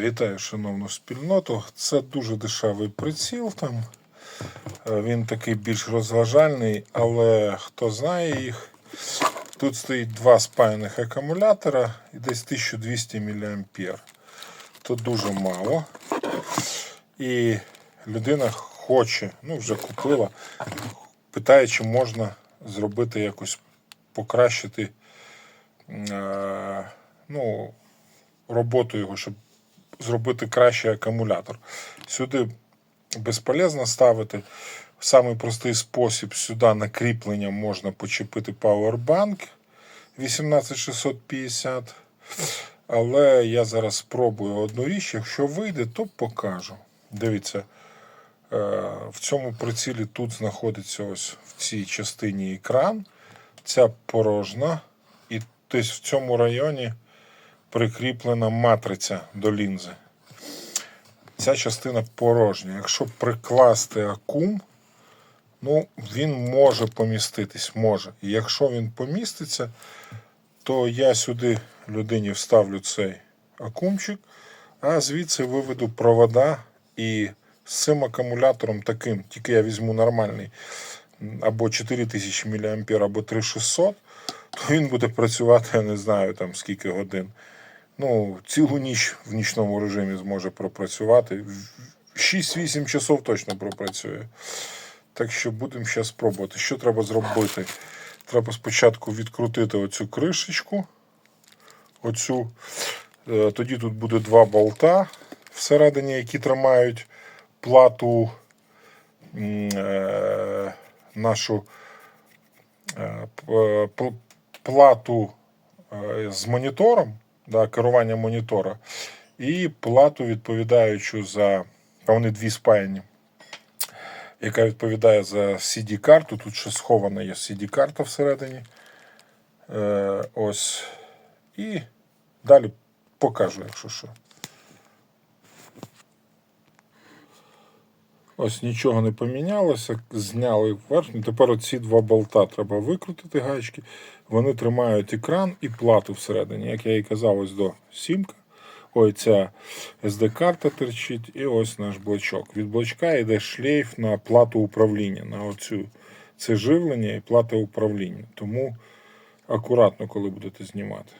Вітаю, шановну спільноту. Це дуже дешевий приціл. Там. Е, Він такий більш розважальний, але хто знає їх. Тут стоїть два спаяних акумулятора і десь 1200 мА. Тут дуже мало. І людина хоче, ну вже купила, питає, чи можна зробити якось покращити е, ну, роботу його, щоб зробити кращий акумулятор. Сюди безполезно ставити. Самий простий спосіб сюди на кріплення можна почепити Powerbank 18650. Але я зараз спробую одну річ. Якщо вийде, то покажу. Дивіться, е, в цьому прицілі тут знаходиться ось в цій частині екран. Ця порожна. І тобто в цьому районі прикріплена матриця до лінзи. Ця частина порожня. Якщо прикласти акум, ну, він може поміститись. Може. І якщо він поміститься, то я сюди людині вставлю цей акумчик, а звідси виведу провода і з цим акумулятором таким, тільки я візьму нормальний, або 4000 мА, або 3600, то він буде працювати, я не знаю там скільки годин. Ну, цілу ніч в нічному режимі зможе пропрацювати. 6-8 часов точно пропрацює. Так що будемо зараз спробувати. Що треба зробити? Треба спочатку відкрутити оцю кришечку. Оцю. Е, Тоді тут буде два болта всередині, які тримають плату е, нашу е, плату з монітором, да, керування монітора, і плату, відповідаючу за. А вони дві спаяні, яка відповідає за CD-карту. Тут ще схована є CD-карта всередині. Е, ось. І далі покажу, якщо що. Ось нічого не помінялося, зняли верхню. Тепер оці два болта треба викрутити гачки. Вони тримають екран і плату всередині. Як я і казав, ось до сімка. Ой, ця SD-карта терчить, і ось наш блочок. Від блочка йде шлейф на плату управління. На оцю це живлення і плата управління. Тому акуратно, коли будете знімати.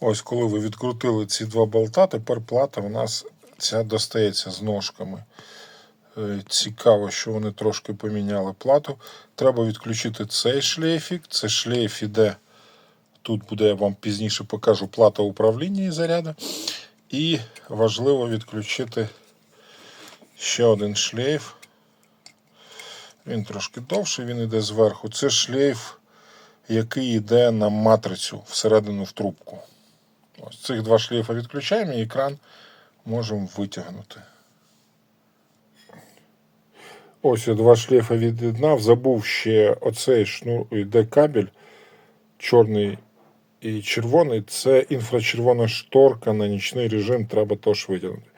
Ось коли ви відкрутили ці два болта, тепер плата у нас ця достається з ножками. Е, Цікаво, що вони трошки поміняли плату. Треба відключити цей шлейфік. Це шлейф іде. Тут буде, я вам пізніше покажу плата управління і заряду. І важливо відключити ще один шлейф. Він трошки довший, він йде зверху. Це шлейф, який йде на матрицю всередину в трубку. Ось цих два шлейфа відключаємо і екран можемо витягнути. Ось два шлейфа від'єднав. Забув ще оцей шнур, йде кабель чорний і червоний. Це інфрачервона шторка на нічний режим, треба теж витягнути.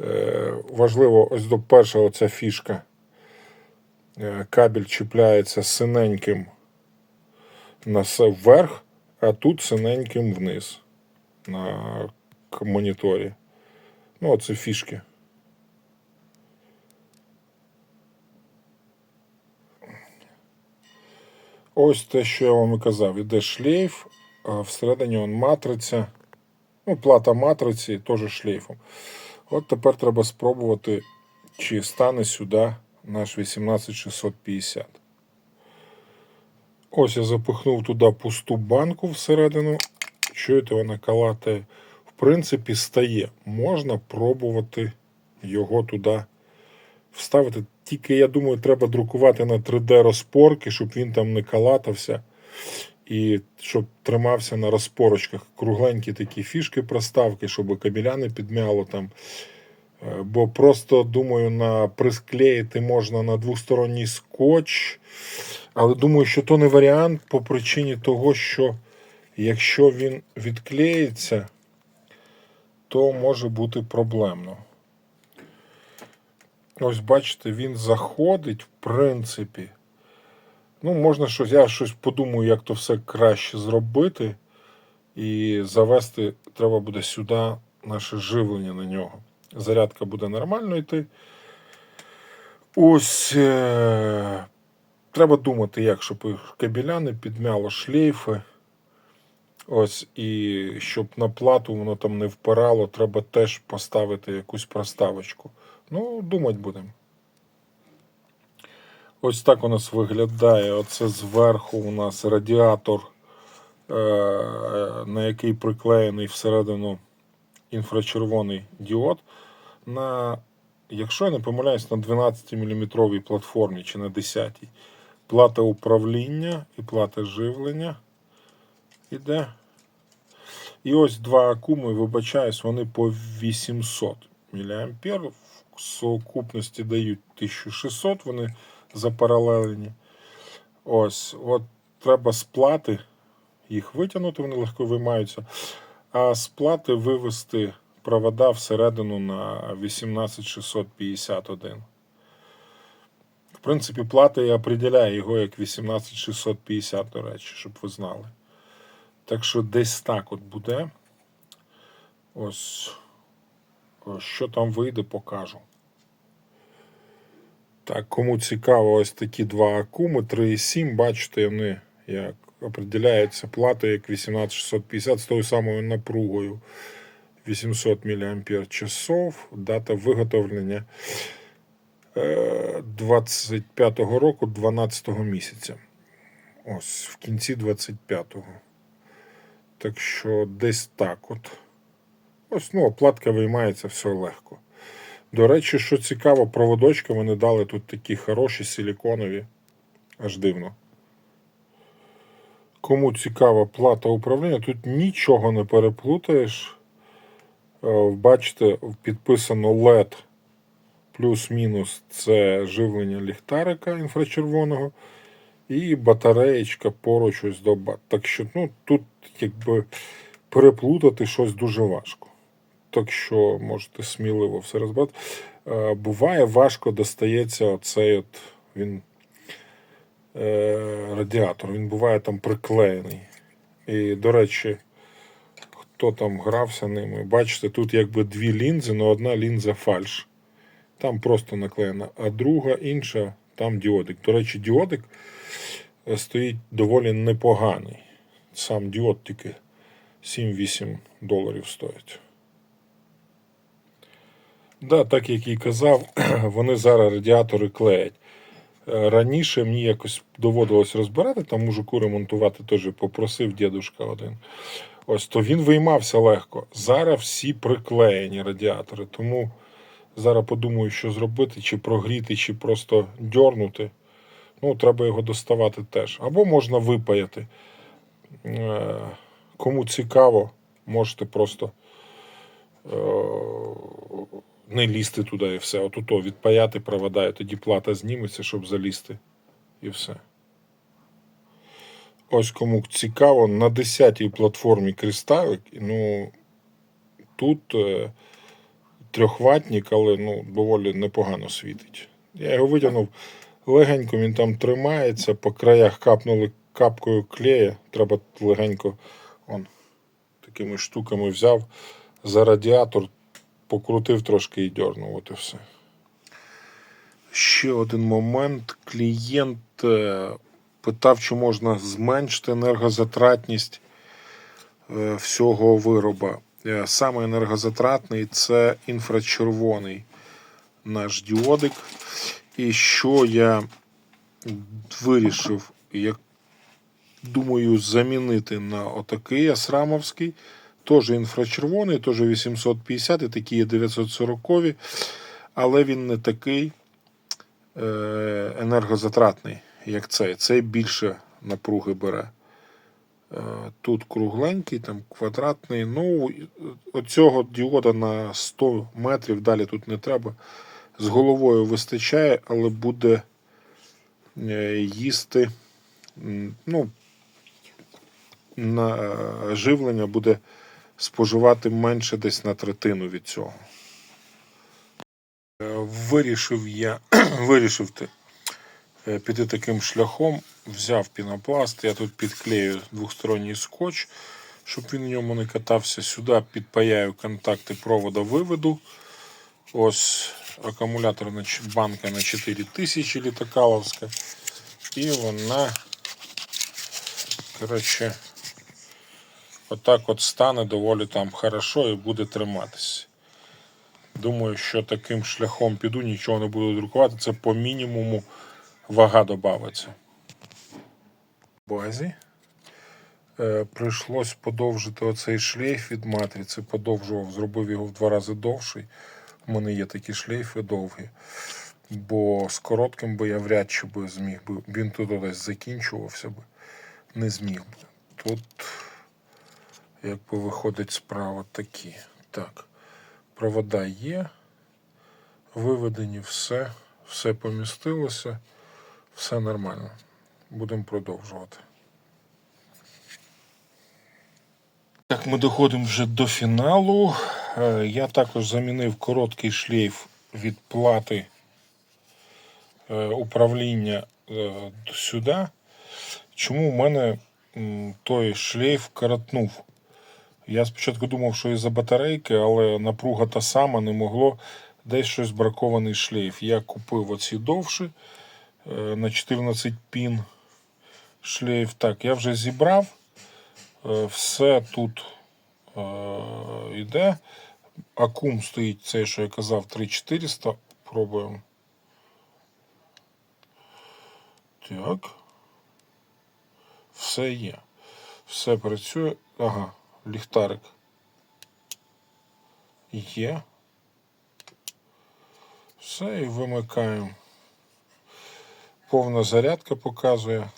Е, важливо, ось до першого ця фішка. Е, кабель чіпляється синеньким на вверх, а тут синеньким вниз на моніторі. Ну, оце фішки. Ось те, що я вам і казав. Іде шлейф, а всередині он матриця. Ну, плата матриці теж шлейфом. От тепер треба спробувати, чи стане сюди наш 18650. Ось я запихнув туди пусту банку всередину. Чуєте, вона калатає. В принципі, стає. Можна пробувати його туди вставити. Тільки, я думаю, треба друкувати на 3D розпорки, щоб він там не калатався. І щоб тримався на розпорочках. Кругленькі такі фішки проставки, щоб кабеля не підмяло там. Е, Бо просто, думаю, на присклеїти можна на двосторонній скотч. Але думаю, що то не варіант по причині того, що якщо він відклеїться, то може бути проблемно. Ось бачите, він заходить, в принципі. Ну, можна щось, я щось подумаю, як то все краще зробити і завести треба буде сюди наше живлення на нього. Зарядка буде нормально йти. Ось е- треба думати, як, щоб кабеля не підмяло шлейфи. Ось, і щоб на плату воно там не впирало, треба теж поставити якусь проставочку. Ну, думати будемо. Ось так у нас виглядає. Оце зверху у нас радіатор, е, на який приклеєний всередину інфрачервоний діод. На, якщо я не помиляюсь, на 12-мм платформі чи на 10 Плата управління і плата живлення іде. І ось два акуми, вибачаюсь, вони по 800 мА. Сукупності дають 1600, вони запаралелені. Ось, от треба з плати їх витягнути, вони легко виймаються. А з плати вивести провода всередину на 18651. В принципі, плата і определяє його як 18650, до речі, щоб ви знали. Так що десь так от буде. Ось що там вийде, покажу. Так, кому цікаво, ось такі два акуми 3,7. Бачите, вони як определяється плата як 18650 з тою самою напругою 800 мАч. Дата виготовлення е, 25-го року, 12-го місяця. Ось в кінці 25-го. Так що десь так от. Ось, ну, оплатка виймається все легко. До речі, що цікаво, проводочки вони дали тут такі хороші силіконові. Аж дивно. Кому цікава плата управління, тут нічого не переплутаєш. Е, Бачите, підписано LED плюс-мінус це живлення ліхтарика інфрачервоного. І батареєчка поруч ось до бат. Так що ну, тут якби переплутати щось дуже важко. Так що можете сміливо все розбирати. Е, Буває, важко достається оцей от він е, радіатор. Він буває там приклеєний. І, до речі, хто там грався ними, бачите, тут якби дві лінзи, але одна лінза фальш. Там просто наклеєна, а друга інша, там діодик. До речі, діодик е, стоїть доволі непоганий. Сам діод тільки 7-8 доларів стоїть. Да, так як і казав, вони зараз радіатори клеять. Е, Раніше мені якось доводилось розбирати, там мужику ремонтувати теж попросив дідушка один. Ось то він виймався легко. Зараз всі приклеєні радіатори. Тому зараз подумаю, що зробити, чи прогріти, чи просто дьорнути. Ну, треба його доставати теж. Або можна випаяти. Е, Кому цікаво, можете просто е, не лізти туди і все. От ото відпаяти провода, і тоді плата зніметься, щоб залізти. І все. Ось кому цікаво, на 10-й платформі кристалик, ну тут е, трьохватник, але ну, доволі непогано світить. Я його витягнув легенько, він там тримається, по краях капнули капкою клея. Треба легенько он, такими штуками взяв за радіатор, покрутив трошки і дьорнув. От і все. Ще один момент. Клієнт е, питав, чи можна зменшити енергозатратність е, всього вироба. Е, Саме енергозатратний це інфрачервоний наш діодик. І що я вирішив, як думаю, замінити на отакий асрамовський. Теж інфрачервоний, теж 850 і такі є 940 але він не такий е, енергозатратний, як цей. Цей більше напруги бере. Е, Тут кругленький, там квадратний. Ну, оцього діода на 100 метрів далі тут не треба. З головою вистачає, але буде е, їсти. Ну, на живлення буде споживати менше десь на третину від цього. Е, Вирішив я вирішив ти, е, піти таким шляхом, взяв пінопласт, я тут підклею двосторонній скотч, щоб він у ньому не катався. Сюди підпаяю контакти провода виведу. Ось акумуляторна банка на 4000 літокаловська. І вона, коротше, отак от стане доволі там хорошо і буде триматися. Думаю, що таким шляхом піду, нічого не буду друкувати. Це по мінімуму вага додається. Базі. Е, прийшлось подовжити оцей шлейф від матриці. Подовжував, зробив його в два рази довший. У мене є такі шлейфи довгі. Бо з коротким би я вряд чи би зміг би. Він тут десь закінчувався би. Не зміг би. Тут, якби виходить справа такі. Так. Провода є. Виведені все. Все помістилося. Все нормально. Будемо продовжувати. Так, ми доходимо вже до фіналу. Е, Я також замінив короткий шлейф від плати е, управління е, сюди. Чому в мене той шлейф коротнув? Я спочатку думав, що із-за батарейки, але напруга та сама не могло. Десь щось бракований шлейф. Я купив оці довші е, на 14 пін шлейф. Так, я вже зібрав. Е, Все тут е, йде. Акум стоїть цей, що я казав, 3400. Пробуємо. Так. Все є. Все працює. Ага, ліхтарик. Є. Все і вимикаємо. Повна зарядка показує.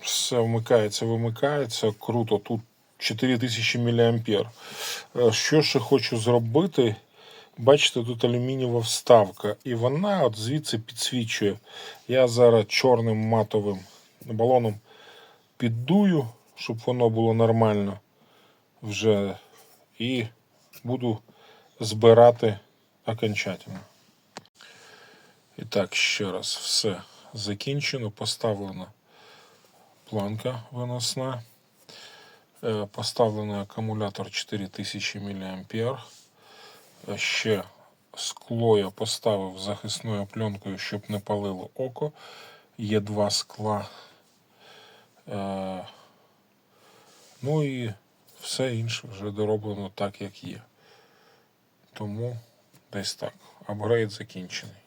Все вмикається, вимикається. Круто. Тут 4000 мА. Е, Що ще хочу зробити? Бачите, тут алюмінієва вставка, і вона от звідси підсвічує. Я зараз чорним матовим балоном піддую, щоб воно було нормально вже. І буду збирати окончательно. І так, ще раз все закінчено, поставлена планка виносна. Е, Поставлений акумулятор 4000 мА. Е, Ще скло я поставив захисною пленкою, щоб не палило око. Є два скла. Е, Ну і все інше вже дороблено так, як є. Тому десь так. Апгрейд закінчений.